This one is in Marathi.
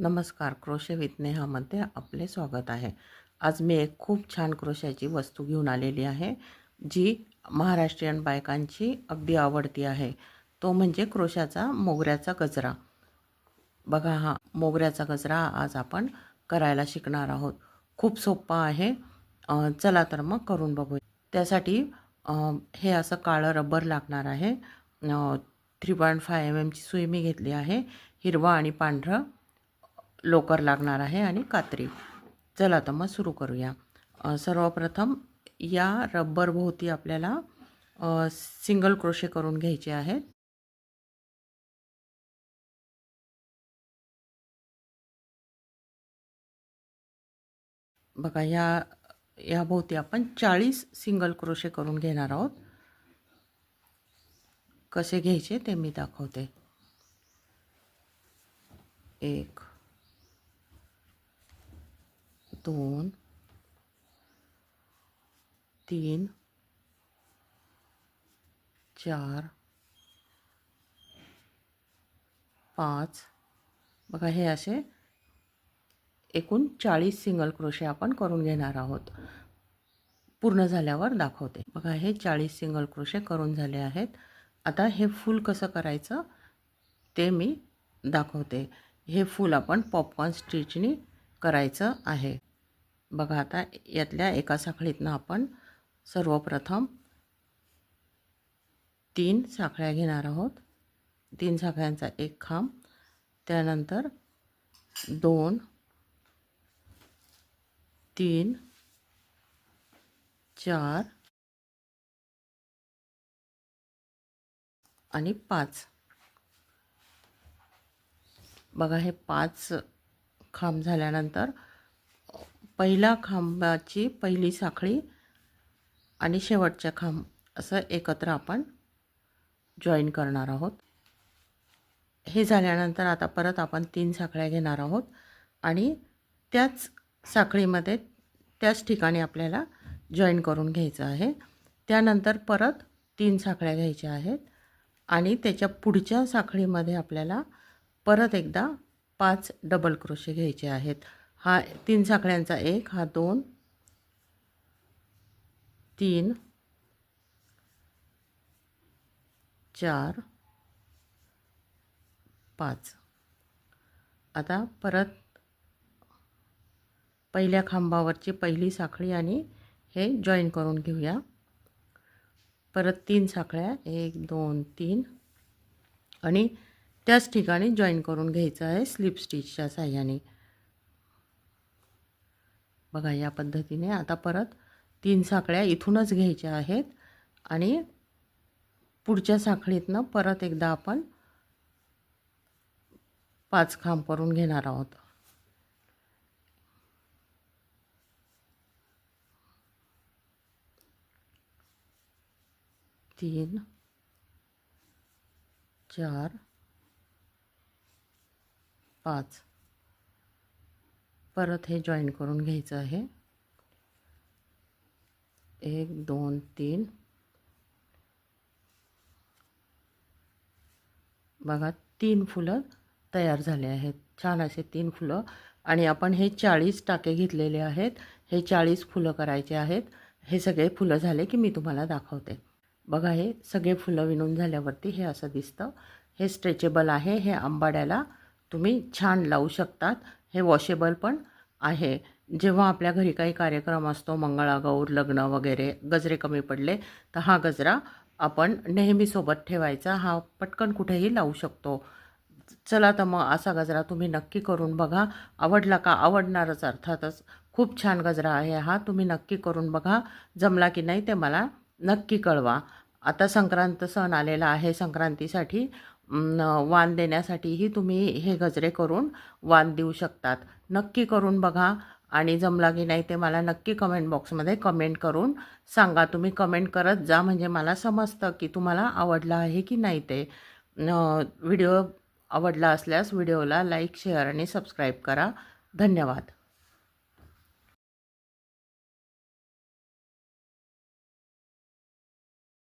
नमस्कार क्रोशे विथ नेहामध्ये आपले स्वागत आहे. आज मी एक खूप छान क्रोशाची वस्तू घेऊन आलेली आहे जी महाराष्ट्रीयन बायकांची अगदी आवडती आहे. तो म्हणजे क्रोशाचा मोगऱ्याचा गजरा. बघा हा मोगऱ्याचा गजरा आज आपण करायला शिकणार आहोत. खूप सोपा आहे. चला तर मग करून बघू त्यासाठी हे असं काळं रबर लागणार आहे. थ्री पॉईंट फाय एम एमची सुई मी घेतली आहे हिरवा आणि पांढरं. लोकर लागणार आहे आणि कात्री. चला तर मग सुरू करूया. सर्वप्रथम या रब्बरभोवती आपल्याला सिंगल क्रोशे करून घ्यायचे आहेत. बघा या याभोवती आपण चाळीस सिंगल क्रोशे करून घेणार आहोत. कसे घ्यायचे ते मी दाखवते. एक दोन तीन चार पाच. बघा हे असे एकूण चाळीस सिंगल क्रोशे आपण करून घेणार आहोत. पूर्ण झाल्यावर दाखवते. बघा हे चाळीस सिंगल क्रोशे करून झाले आहेत. आता हे फूल कसं करायचं ते मी दाखवते. हे फूल आपण पॉपकॉर्न स्टिचनी करायचं आहे. बघा आता यातल्या एका साखळीतनं आपण सर्वप्रथम तीन साखळ्या घेणार आहोत. तीन साखळ्यांचा एक खांब त्यानंतर दोन तीन चार आणि पाच. बघा हे पाच खांब झाल्यानंतर पहिला खांबाची पहिली साखळी आणि शेवटच्या खांब असं एकत्र आपण जॉईन करणार आहोत. हे झाल्यानंतर आता परत आपण तीन साखळ्या घेणार आहोत आणि त्याच साखळीमध्ये त्याच ठिकाणी आपल्याला जॉईन करून घ्यायचं आहे. त्यानंतर परत तीन साखळ्या घ्यायच्या आहेत आणि त्याच्या पुढच्या साखळीमध्ये आपल्याला परत एकदा पाच डबल क्रोशे घ्यायचे आहेत. हा तीन साखळ्यांचा एक हा दोन तीन चार पाच. आता परत पहिल्या खांबावरची पहिली साखळी आणि हे जॉईन करून घेऊया. परत तीन साखळ्या एक दोन तीन. आणि त्याच ठिकाणी जॉईन करून घ्यायचं आहे स्लिप स्टिचच्या साह्याने. बघा या पद्धतीने आता परत तीन साखळ्या इथूनच घ्यायच्या आहेत आणि पुढच्या साखळीतनं परत एकदा आपण पाच खांब करून घेणार आहोत. तीन चार पाच. परत हे जॉईन करून घ्यायचं आहे. एक दोन तीन. बघा तीन फुलं तयार झाले आहेत. छान असे तीन फुलं. आणि आपण हे चाळीस टाके घेतलेले आहेत. हे चाळीस फुलं करायचे आहेत. हे सगळे फुलं झाले की मी तुम्हाला दाखवते. बघा हे सगळे फुलं विणून झाल्यावरती हे असं दिसतं. हे स्ट्रेचेबल आहे. हे आंबाड्याला तुम्ही छान लावू शकतात. हे वॉशेबल पण आहे. जेव्हा आपल्या घरी काही कार्यक्रम असतो मंगळागौर लग्न वगैरे गजरे कमी पडले तर हा गजरा आपण नेहमीसोबत ठेवायचा. हा पटकन कुठेही लावू शकतो. चला तर मग असा गजरा तुम्ही नक्की करून बघा. आवडला का? आवडणारच अर्थातच. खूप छान गजरा आहे हा. तुम्ही नक्की करून बघा. जमला की नाही ते मला नक्की कळवा. आता संक्रांत सण आलेला आहे. संक्रांतीसाठी वाण देण्यासाठीही तुम्ही हे गजरे करून वाण देऊ शकतात. नक्की करून बघा आणि जमला की नाही ते मला नक्की कमेंट बॉक्समध्ये कमेंट करून सांगा. तुम्ही कमेंट करत जा म्हणजे मला समजतं की तुम्हाला आवडलं आहे की नाही ते. व्हिडिओ आवडला असल्यास व्हिडिओला लाईक शेअर आणि सबस्क्राईब करा. धन्यवाद.